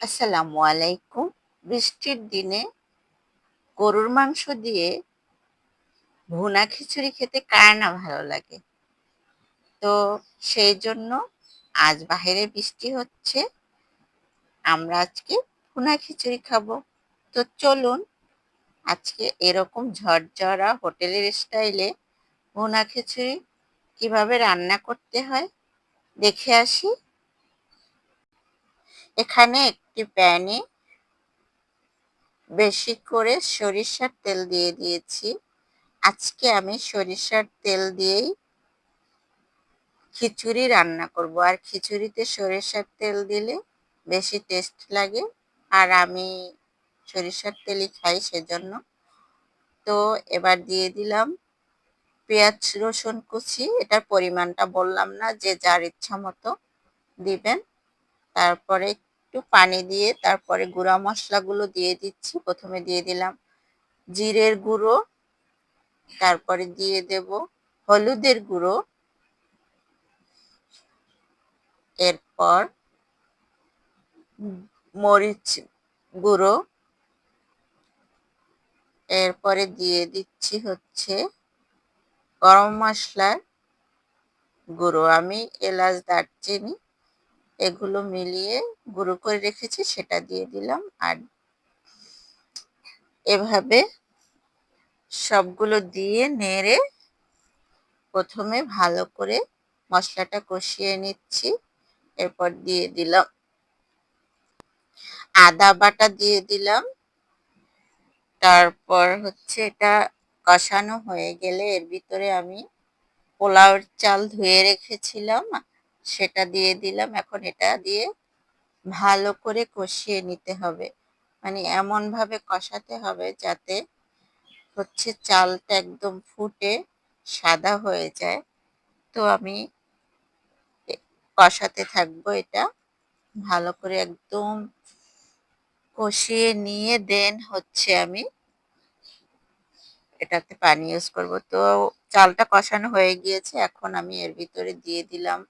আসসালামু আলাইকুম। বৃষ্টির দিনে গরুর মাংস দিয়ে ভুনা খিচুড়ি খেতে কার না ভালো লাগে? তো সেই জন্য আজ বাইরে বৃষ্টি হচ্ছে। আমরা আজকে ভুনা খিচুড়ি খাব। তো চলুন আজকে এরকম ঝরঝরা হোটেলের স্টাইলে ভুনা খিচুড়ি কীভাবে রান্না করতে হয় দেখে আসি। এখানে একটি প্যানে বেশি করে সরিষার তেল দিয়ে দিয়েছি। আজকে আমি সরিষার তেল দিয়েই খিচুড়ি রান্না করব। আর খিচুড়িতে সরিষার তেল দিলে বেশি টেস্ট লাগে আর আমি সরিষার তেলই খাই সেজন্য। তো এবার দিয়ে দিলাম পেঁয়াজ, রসুন কুচি। এটার পরিমাণটা বললাম না, যে যার ইচ্ছা মতো দিবেন। তারপরে একটু পানি দিয়ে তারপরে গুঁড়া মশলাগুলো দিয়ে দিচ্ছি। প্রথমে দিয়ে দিলাম জিরের গুঁড়ো, তারপরে দিয়ে দেব হলুদের গুঁড়ো। এরপর মরিচ গুঁড়ো। এরপরে দিয়ে দিচ্ছি হচ্ছে গরম মশলার গুঁড়ো। আমি এলাচ, দারচিনি এগুলো মিলিয়ে গুঁড়ো করে রেখেছি, সেটা দিয়ে দিলাম। আর এভাবে সবগুলো দিয়ে নেড়ে প্রথমে ভালো করে মশলাটা কষিয়ে নিচ্ছি, এরপর দিয়ে দিলাম আদা বাটা দিয়ে দিলাম। তারপর হচ্ছে এটা কষানো হয়ে গেলে এর ভিতরে আমি পোলাওর চাল ধুয়ে রেখেছিলাম। সেটা দিয়ে দিলাম। এখন এটা দিয়ে ভালো করে কষিয়ে নিতে হবে। মানে এমনভাবে কষাতে হবে যাতে হচ্ছে চালটা একদম ফুটে সাদা হয়ে যায়। তো আমি কষাতে থাকব এটা। ভালো করে একদম কষিয়ে নিয়ে দেন হচ্ছে আমি এটাতে পানি ইউজ করব। তো চালটা কষানো হয়ে গিয়েছে। এখন আমি এর ভিতরে দিয়ে দিলাম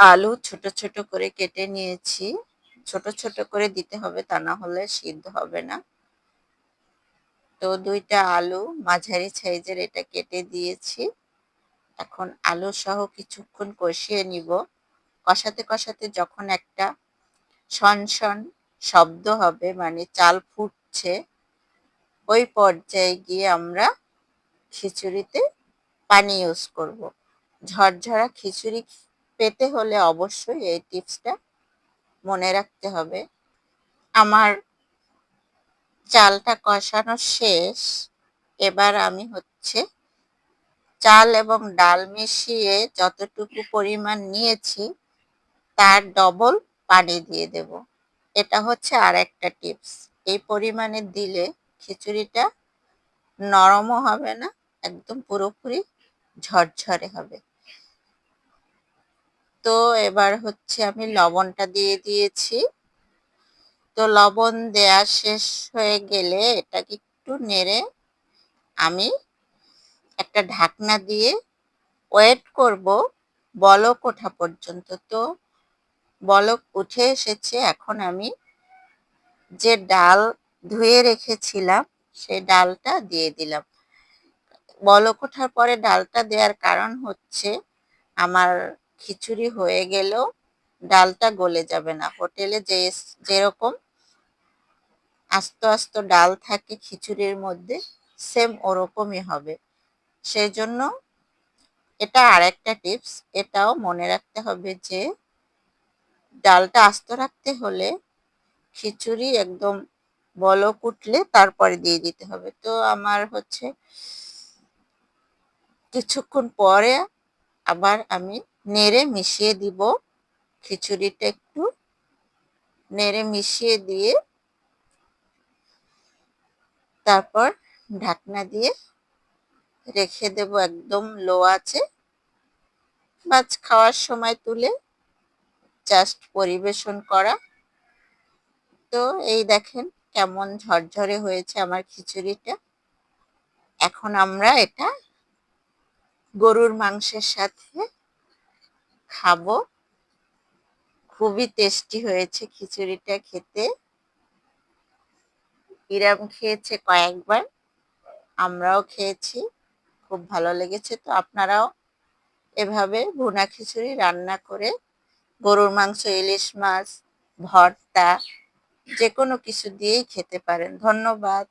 আলু ছোট ছোট করে কেটে নিয়েছি। ছোট ছোট করে দিতে হবে, তা না হলে সিদ্ধ হবে না। তো দুইটা আলু মাঝারি সাইজের এটা কেটে দিয়েছি। এখন আলু সহ কিছুক্ষণ কষিয়ে নিব। কষাতে কষাতে যখন একটা শন শব্দ হবে মানে চাল ফুটছে, ওই পর্যায়ে গিয়ে আমরা খিচুড়িতে পানি ইউজ করব। ঝরঝরা খিচুড়ি পেতে হলে অবশ্যই এই টিপসটা মনে রাখতে হবে। আমার চালটা কষানো শেষ। এবার আমি হচ্ছে চাল এবং ডাল মিশিয়ে যতটুকু পরিমাণ নিয়েছি তার ডবল পানি দিয়ে দেব। এটা হচ্ছে আর একটা টিপস। এই পরিমাণে দিলে খিচুড়িটা নরমও হবে না, একদম পুরোপুরি ঝরঝরে হবে। তো এবার হচ্ছে আমি লবণটা দিয়ে দিয়েছি। তো লবণ দেয়া শেষ হয়ে গেলে এটাকে একটু নেড়ে আমি একটা ঢাকনা দিয়ে ওয়েট করব বলক ওঠা পর্যন্ত। তো বলক উঠে এসেছে, এখন আমি যে ডাল ধুয়ে রেখেছিলাম সেই ডালটা দিয়ে দিলাম। বলক ওঠার পরে ডালটা দেওয়ার কারণ হচ্ছে আমার খিচুড়ি হয়ে গেলেও ডালটা গলে যাবে না। হোটেলে যে যেরকম আস্ত আস্ত ডাল থাকে খিচুড়ির মধ্যে সেম ওরকমই হবে। সেই জন্য এটা আর একটা টিপস এটাও মনে রাখতে হবে যে ডালটা আস্ত রাখতে হলে খিচুড়ি একদম বলক উঠলে তারপরে দিয়ে দিতে হবে। তো আমার হচ্ছে কিছুক্ষণ পরে আবার আমি নেড়ে মিশিয়ে দিব। খিচুড়িটা একটু নেড়ে মিশিয়ে দিয়ে তারপর ঢাকনা দিয়ে রেখে দেব একদম লো আছে মাছ খাওয়ার সময় তুলে জাস্ট পরিবেশন করা। তো এই দেখেন কেমন ঝরঝরে হয়েছে আমার খিচুড়িটা। এখন আমরা এটা গরুর মাংসের সাথে খাব। খুবই টেস্টি হয়েছে খিচুড়িটা খেতে। ইরাম খেয়েছে কয়েকবার, আমরাও খেয়েছি, খুব ভালো লেগেছে। তো আপনারাও এভাবে ভুনা খিচুড়ি রান্না করে গরুর মাংস, ইলিশ মাছ, ভর্তা যে কোনো কিছু দিয়েই খেতে পারেন। ধন্যবাদ।